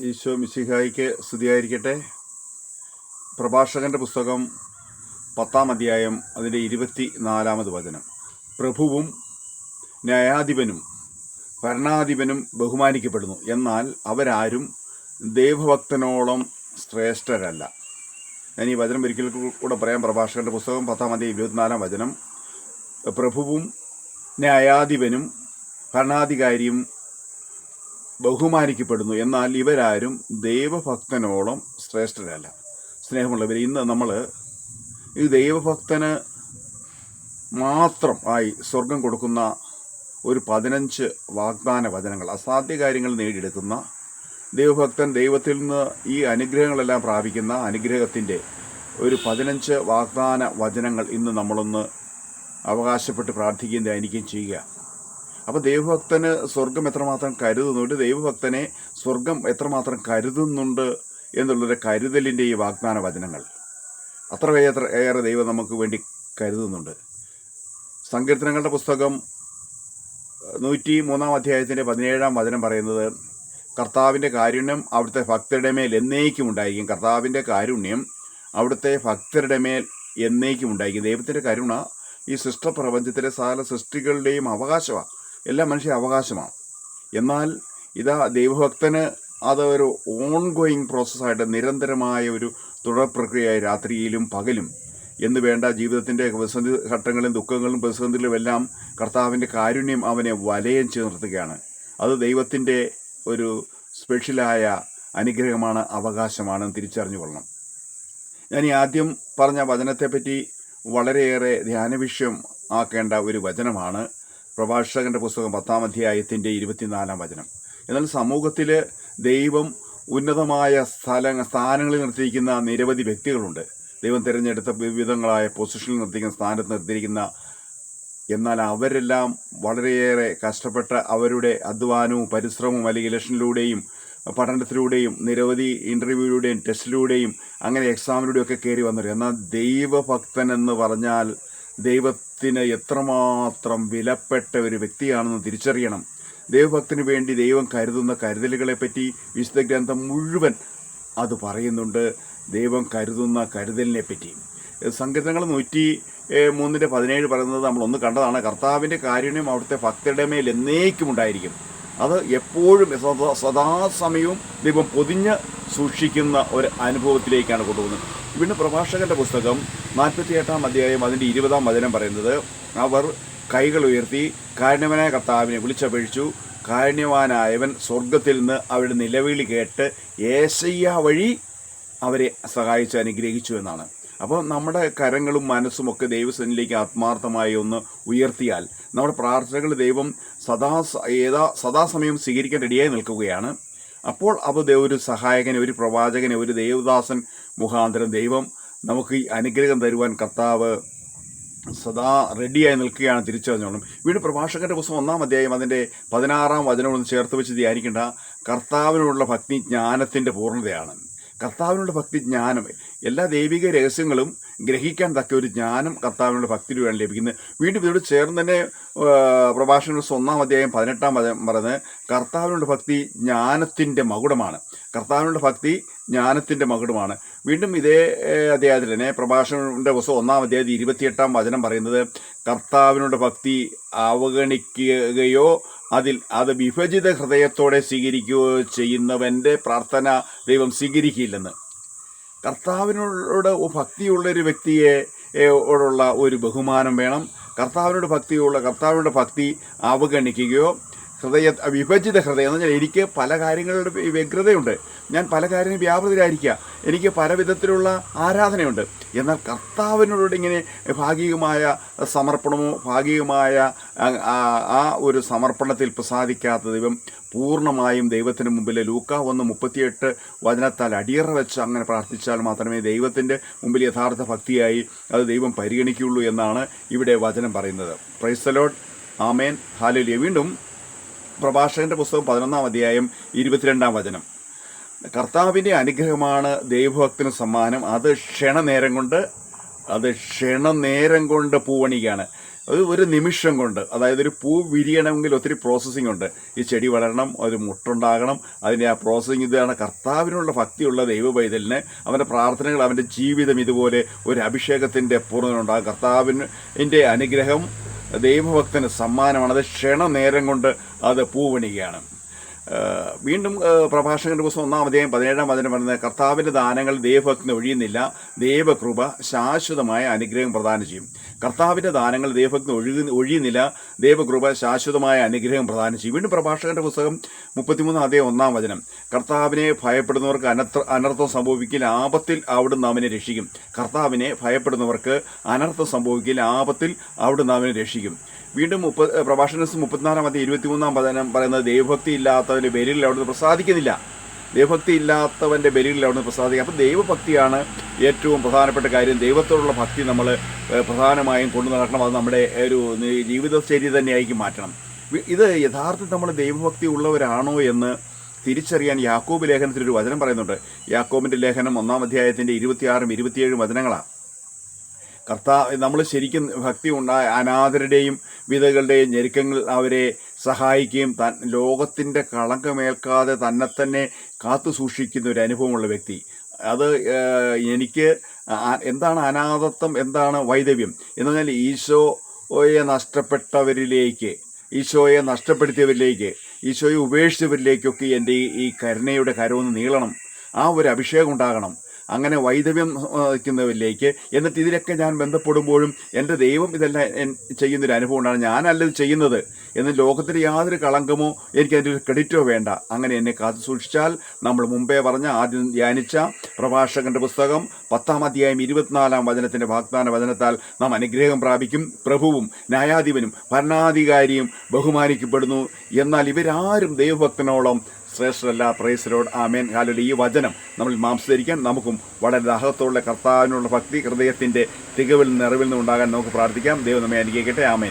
ഈശോ മിശിഹായിക്ക് സ്തുതിയായിരിക്കട്ടെ. പ്രഭാഷകന്റെ പുസ്തകം പത്താം അധ്യായം അതിന്റെ ഇരുപത്തി നാലാമത് വചനം. പ്രഭുവും ന്യായാധിപനും ഭരണാധിപനും ബഹുമാനിക്കപ്പെടുന്നു. എന്നാൽ അവരാരും ദൈവഭക്തനോളം ശ്രേഷ്ഠരല്ല. ഞാൻ ഈ വചനം ഒരിക്കൽ കൂടെ പറയാം. പ്രഭാഷകന്റെ പുസ്തകം പത്താം അധ്യായം ഇരുപത്തിനാലാം വചനം. പ്രഭുവും ന്യായാധിപനും ഭരണാധികാരിയും ബഹുമാനിക്കപ്പെടുന്നു. എന്നാൽ ഇവരാരും ദൈവഭക്തനോളം ശ്രേഷ്ഠരല്ല. സ്നേഹമുള്ളവർ ഇന്ന് നമ്മൾ ഈ ദൈവഭക്തന് മാത്രം ആയി സ്വർഗം കൊടുക്കുന്ന ഒരു പതിനഞ്ച് വാഗ്ദാന വചനങ്ങൾ അസാധ്യ കാര്യങ്ങൾ നേടിയെടുക്കുന്ന ദൈവഭക്തൻ ദൈവത്തിൽ നിന്ന് ഈ അനുഗ്രഹങ്ങളെല്ലാം പ്രാപിക്കുന്ന അനുഗ്രഹത്തിന്റെ ഒരു പതിനഞ്ച് വാഗ്ദാന വചനങ്ങൾ ഇന്ന് നമ്മളൊന്ന് അവകാശപ്പെട്ട് പ്രാർത്ഥിക്കുകയും ധ്യാനിക്കുകയും ചെയ്യുക. അപ്പോൾ ദൈവഭക്തന് സ്വർഗം എത്രമാത്രം കരുതുന്നുണ്ട്? ദൈവഭക്തനെ സ്വർഗം എത്രമാത്രം കരുതുന്നുണ്ട് എന്നുള്ളൊരു കരുതലിന്റെ ഈ വാഗ്ദാന വചനങ്ങൾ അത്ര ഏറെ ദൈവം നമുക്ക് വേണ്ടി കരുതുന്നുണ്ട്. സങ്കീർത്തനങ്ങളുടെ പുസ്തകം നൂറ്റി മൂന്നാം അധ്യായത്തിന്റെ പതിനേഴാം വചനം പറയുന്നത് കർത്താവിന്റെ കാരുണ്യം അവിടുത്തെ ഭക്തരുടെ മേൽ എന്നേക്കും ഉണ്ടായിരിക്കും. കർത്താവിന്റെ കാരുണ്യം അവിടുത്തെ ഭക്തരുടെ മേൽ എന്നേക്കും ഉണ്ടായിരിക്കും. ദൈവത്തിന്റെ കരുണ ഈ സൃഷ്ടപ്രപഞ്ചത്തിലെ സകല സൃഷ്ടികളുടെയും അവകാശമാണ്. എല്ലാ മനുഷ്യ അവകാശമാണ്. എന്നാൽ ഇതാ ദൈവഭക്തന് അത് ഒരു ഓൺ ഗോയിങ് പ്രോസസ്സായിട്ട് നിരന്തരമായ ഒരു തുടർ പ്രക്രിയയായി രാത്രിയിലും പകലും എന്ന് വേണ്ട ജീവിതത്തിന്റെ പ്രതിസന്ധി ഘട്ടങ്ങളും ദുഃഖങ്ങളും പ്രതിസന്ധികളും എല്ലാം കർത്താവിന്റെ കാരുണ്യം അവനെ വലയം ചെയ്ത് നിർത്തുകയാണ്. അത് ദൈവത്തിന്റെ ഒരു സ്പെഷ്യലായ അനുഗ്രഹമാണ് അവകാശമാണ് തിരിച്ചറിഞ്ഞു കൊള്ളണം. ഞാൻ ഈ ആദ്യം പറഞ്ഞ വചനത്തെപ്പറ്റി വളരെയേറെ ധ്യാനവിഷയം ആക്കേണ്ട ഒരു വചനമാണ്. പ്രഭാഷകന്റെ പുസ്തകം പത്താം അധ്യായത്തിന്റെ ഇരുപത്തിനാലാം വചനം. എന്നാൽ സമൂഹത്തിൽ ദൈവം ഉന്നതമായ സ്ഥല സ്ഥാനങ്ങളിൽ നിർത്തിയിരിക്കുന്ന നിരവധി വ്യക്തികളുണ്ട്. ദൈവം തിരഞ്ഞെടുത്ത വിവിധങ്ങളായ പൊസിഷനിൽ നിർത്തിയിരിക്കുന്ന സ്ഥാനത്ത് നിർത്തിയിരിക്കുന്ന എന്നാൽ അവരെല്ലാം വളരെയേറെ കഷ്ടപ്പെട്ട അവരുടെ അധ്വാനവും പരിശ്രമവും അല്ലെങ്കിൽ ഇലക്ഷനിലൂടെയും പഠനത്തിലൂടെയും നിരവധി ഇന്റർവ്യൂയിലൂടെയും ടെസ്റ്റിലൂടെയും അങ്ങനെ എക്സാമിലൂടെയും ഒക്കെ കയറി വന്നവർ എന്നാൽ ദൈവഭക്തൻ എന്ന് പറഞ്ഞാൽ ദൈവത്തിന് എത്രമാത്രം വിലപ്പെട്ട ഒരു വ്യക്തിയാണെന്ന് തിരിച്ചറിയണം. ദൈവഭക്തിന് വേണ്ടി ദൈവം കരുതുന്ന കരുതലുകളെ പറ്റി വിശുദ്ധ ഗ്രന്ഥം മുഴുവൻ അത് പറയുന്നുണ്ട്. ദൈവം കരുതുന്ന കരുതലിനെ പറ്റി സങ്കീർത്തനങ്ങൾ നൂറ്റി മൂന്നിന്റെ പതിനേഴ് പറയുന്നത് നമ്മളൊന്ന് കണ്ടതാണ്. കർത്താവിന്റെ കാരുണ്യം അവിടുത്തെ ഭക്തരുടെ മേൽ എന്നേക്കും ഉണ്ടായിരിക്കും. അത് എപ്പോഴും സദാസമയവും ദൈവം പൊതിഞ്ഞ് സൂക്ഷിക്കുന്ന ഒരു അനുഭവത്തിലേക്കാണ് കൊണ്ടുപോകുന്നത്. ഇവിടെ പ്രഭാഷകന്റെ പുസ്തകം നാൽപ്പത്തി എട്ടാം അധ്യായം അതിന്റെ ഇരുപതാം വചനം പറയുന്നത് അവർ കൈകൾ ഉയർത്തി കാരുണ്യവനായ കർത്താവിനെ വിളിച്ചപേക്ഷിച്ചു. കാരുണ്യവാനായവൻ സ്വർഗത്തിൽ നിന്ന് അവരുടെ നിലവിളി കേട്ട് ഏശയ്യ വഴി അവരെ സഹായിച്ച് അനുഗ്രഹിച്ചു എന്നാണ്. അപ്പോൾ നമ്മുടെ കരങ്ങളും മനസ്സും ഒക്കെ ദൈവസനിലേക്ക് ആത്മാർത്ഥമായി ഒന്ന് ഉയർത്തിയാൽ നമ്മുടെ പ്രാർത്ഥനകൾ ദൈവം സദാ ഏതാ സദാസമയം സ്വീകരിക്കാൻ റെഡിയായി നിൽക്കുകയാണ്. അപ്പോൾ അപ്പോൾ ഒരു സഹായകനെ ഒരു പ്രവാചകനെ ഒരു ദേവദാസൻ മുഖാന്തരം ദൈവം നമുക്ക് ഈ അനുഗ്രഹം തരുവാൻ കർത്താവ് സദാ റെഡിയായി നിൽക്കുകയാണ് തിരിച്ചറിഞ്ഞോളും വീണ്ടും പ്രഭാഷകന്റെ പുസ്തകം ഒന്നാം അധ്യായം അതിന്റെ പതിനാറാം വചനമൊന്ന് ചേർത്ത് വെച്ച് ധ്യാനിക്കേണ്ട. കർത്താവിനോടുള്ള ഭക്തി ജ്ഞാനത്തിന്റെ പൂർണതയാണ്. കർത്താവിനോട് ഭക്തി ജ്ഞാനം. എല്ലാ ദൈവിക രഹസ്യങ്ങളും ഗ്രഹിക്കാൻ തക്ക ഒരു ജ്ഞാനം കർത്താവിനോട് ഭക്തിയിലൂടെയാണ് ലഭിക്കുന്നത് വീണ്ടും ഇതിനോട് ചേർന്ന് തന്നെ പ്രഭാഷണ ഒന്നാം അധ്യായം പതിനെട്ടാം പറയുന്നത് കർത്താവിനോട് ഭക്തി ജ്ഞാനത്തിന്റെ മകുടമാണ്. കർത്താവിനോട് ഭക്തി ജ്ഞാനത്തിന്റെ മകുടമാണ്. വീണ്ടും ഇതേ അധ്യായത്തിൽ തന്നെ പ്രഭാഷണന്റെ പുസ്തകം ഒന്നാം അധ്യായത്തിൽ ഇരുപത്തിയെട്ടാം വചനം പറയുന്നത് കർത്താവിനോട് ഭക്തി അവഗണിക്കുകയോ അതിൽ അത് വിഭജിത ഹൃദയത്തോടെ സ്വീകരിക്കുകയോ ചെയ്യുന്നവന്റെ പ്രാർത്ഥന ദൈവം സ്വീകരിക്കില്ലെന്ന്. കർത്താവിനോട് ഭക്തിയുള്ള ഒരു വ്യക്തിയെ ഓടുള്ള ഒരു ബഹുമാനം വേണം. കർത്താവിനോട് ഭക്തിയുള്ള കർത്താവിനോട് ഭക്തി അവഗണിക്കുകയോ ഹൃദയ വിഭജിത ഹൃദയം എന്ന് പറഞ്ഞാൽ എനിക്ക് പല കാര്യങ്ങളുടെ വ്യഗ്രതയുണ്ട്. ഞാൻ പല കാര്യങ്ങളും വ്യാപൃതരായിരിക്കുക. എനിക്ക് പല വിധത്തിലുള്ള ആരാധനയുണ്ട്. എന്നാൽ കർത്താവിനോട് ഇങ്ങനെ ഭാഗികമായ സമർപ്പണമോ ഭാഗികമായ ആ ഒരു സമർപ്പണത്തിൽ പ്രസാദിക്കാത്ത ദൈവം പൂർണമായും ദൈവത്തിന് മുമ്പിൽ ലൂക്ക ഒന്ന് മുപ്പത്തിയെട്ട് വചനത്താൽ അടിയറ വെച്ച് അങ്ങനെ പ്രാർത്ഥിച്ചാൽ മാത്രമേ ദൈവത്തിന്റെ മുമ്പിൽ യഥാർത്ഥ ഭക്തിയായി അത് ദൈവം പരിഗണിക്കുകയുള്ളൂ എന്നാണ് ഇവിടെ വചനം പറയുന്നത്. പ്രൈസലോഡ് ആമേൻ ഹാലുലിയ വീണ്ടും പ്രഭാഷകന്റെ പുസ്തകം പതിനൊന്നാം അധ്യായം ഇരുപത്തിരണ്ടാം വചനം. കർത്താവിന്റെ അനുഗ്രഹമാണ് ദൈവഭക്തിന് സമ്മാനം. അത് ക്ഷണനേരം കൊണ്ട് അത് ക്ഷണനേരം കൊണ്ട് പൂവണിക്കുകയാണ് അത് ഒരു നിമിഷം കൊണ്ട് അതായത് ഒരു പൂ വിരിയണമെങ്കിൽ ഒത്തിരി പ്രോസസ്സിംഗ് ഉണ്ട്. ഈ ചെടി വളരണം ഒരു മുട്ടുണ്ടാകണം അതിന്റെ ആ പ്രോസസ്സിംഗ് ഇതാണ് കർത്താവിനുള്ള ഭക്തിയുള്ള ദൈവപൈതലിന് അവന്റെ പ്രാർത്ഥനകൾ അവന്റെ ജീവിതം ഇതുപോലെ ഒരു അഭിഷേകത്തിന്റെ പൂർണതയുണ്ടാകും. കർത്താവിന്റെ അനുഗ്രഹം ദൈവഭക്തന് സമ്മാനമാണ്. അത് ക്ഷണനേരം കൊണ്ട് അത് പൂവണിക്കുകയാണ് വീണ്ടും പ്രഭാഷകന്റെ പുസ്തകം ഒന്നാം അധ്യായം പതിനേഴാം വചനം പറയുന്നത് കർത്താവിന്റെ ദാനങ്ങൾ ദൈവഭക്തിന് ഒഴിയുന്നില്ല. ദൈവകൃപ ശാശ്വതമായ അനുഗ്രഹം പ്രദാനം ചെയ്യും. കർത്താവിന്റെ ദാനങ്ങൾ ദൈവഭക്തി ഒഴുകി ഒഴിയുന്നില്ല ദൈവകൃപ ശാശ്വതമായ അനുഗ്രഹം പ്രദാനം ചെയ്യും. വീണ്ടും പ്രഭാഷകന്റെ പുസ്തകം മുപ്പത്തിമൂന്ന് അതേ ഒന്നാം വചനം. കർത്താവിനെ ഭയപ്പെടുന്നവർക്ക് അനർത്ഥ സംഭവിക്കില്ല ആപത്തിൽ അവിടുന്ന് അവനെ രക്ഷിക്കും. കർത്താവിനെ ഭയപ്പെടുന്നവർക്ക് അനർത്ഥം സംഭവിക്കില്ല ആപത്തിൽ അവിടുന്ന് അവനെ രക്ഷിക്കും. വീണ്ടും മുപ്പ പ്രഭാഷണ മുപ്പത്തിനാലാം അതി ഇരുപത്തിമൂന്നാം വചനം പറയുന്നത് ദൈവഭക്തി ഇല്ലാത്തവന്റെ ബലിയിൽ അവിടുന്ന് പ്രസാദിക്കുന്നില്ല. ദൈവഭക്തി ഇല്ലാത്തവന്റെ ബലിയിൽ അവിടുന്ന് പ്രസാദിക്കുക അപ്പം ദൈവഭക്തിയാണ് ഏറ്റവും പ്രധാനപ്പെട്ട കാര്യം ദൈവത്തോടുള്ള ഭക്തി നമ്മൾ പ്രധാനമായും കൊണ്ടു നടക്കണം. അത് നമ്മുടെ ഒരു ജീവിത ജീവിതശൈലി തന്നെയായിരിക്കും മാറ്റണം. ഇത് യഥാർത്ഥത്തിൽ നമ്മൾ ദൈവഭക്തി ഉള്ളവരാണോ എന്ന് തിരിച്ചറിയാൻ യാക്കോബ് ലേഖനത്തിൽ ഒരു വചനം പറയുന്നുണ്ട്. യാക്കോബിന്റെ ലേഖനം ഒന്നാം അധ്യായത്തിന്റെ ഇരുപത്തിയാറും ഇരുപത്തിയേഴും വചനങ്ങളാണ് കർത്താ നമ്മൾ ശരിക്കും ഭക്തി ഉണ്ടായ അനാഥരുടെയും വിധകളുടെയും ഞെരുക്കങ്ങൾ അവരെ സഹായിക്കുകയും തൻ ലോകത്തിന്റെ കളങ്കമേൽക്കാതെ തന്നെ തന്നെ കാത്തു സൂക്ഷിക്കുന്ന ഒരു അനുഭവമുള്ള വ്യക്തി. അത് എനിക്ക് എന്താണ് അനാഥത്വം എന്താണ് വൈദവ്യം എന്ന് പറഞ്ഞാൽ ഈശോയെ നഷ്ടപ്പെട്ടവരിലേക്ക് ഈശോയെ നഷ്ടപ്പെടുത്തിയവരിലേക്ക് ഈശോയെ ഉപേക്ഷിച്ചവരിലേക്കൊക്കെ എന്റെ ഈ- കരുണയുടെ കരമൊന്ന് നീളണം. ആ ഒരു അഭിഷേകം ഉണ്ടാകണം. അങ്ങനെ വൈദവ്യം വയ്ക്കുന്നവരിലേക്ക്. എന്നിട്ട് ഇതിലൊക്കെ ഞാൻ ബന്ധപ്പെടുമ്പോഴും എന്റെ ദൈവം ഇതെല്ലാം ചെയ്യുന്നൊരു അനുഭവം ഉണ്ടാണ് ഞാനല്ല ഇത് ചെയ്യുന്നത്. എന്ന് ലോകത്തിൽ യാതൊരു കളങ്കമോ എനിക്ക് അതിന്റെ ഒരു ക്രെഡിറ്റോ വേണ്ട. അങ്ങനെ എന്നെ കാത്തു സൂക്ഷിച്ചാൽ നമ്മൾ മുമ്പേ പറഞ്ഞ ആദ്യം ധ്യാനിച്ച പ്രഭാഷകന്റെ പുസ്തകം പത്താം അധ്യായം ഇരുപത്തിനാലാം വചനത്തിന്റെ വാഗ്ദാന വചനത്താൽ നാം അനുഗ്രഹം പ്രാപിക്കും. പ്രഭുവും ന്യായാധിപനും ഭരണാധികാരിയും ബഹുമാനിക്കപ്പെടുന്നു. എന്നാൽ ഇവരാരും ദൈവഭക്തനോളം ശ്രേഷ്ഠരല്ല പ്രൈസരോട് ആമേൻ കാലയുടെ ഈ വചനം നമ്മൾ മാംസീകരിക്കാൻ നമുക്കും വളരെ ദാഹത്തോടുള്ള കർത്താവിനുള്ള ഭക്തി ഹൃദയത്തിന്റെ തികവിൽ നിറവിൽ നിന്നുണ്ടാകാൻ നമുക്ക് പ്രാർത്ഥിക്കാം. ദൈവം നമ്മെ അനുഗ്രഹിക്കട്ടെ ആമേൻ.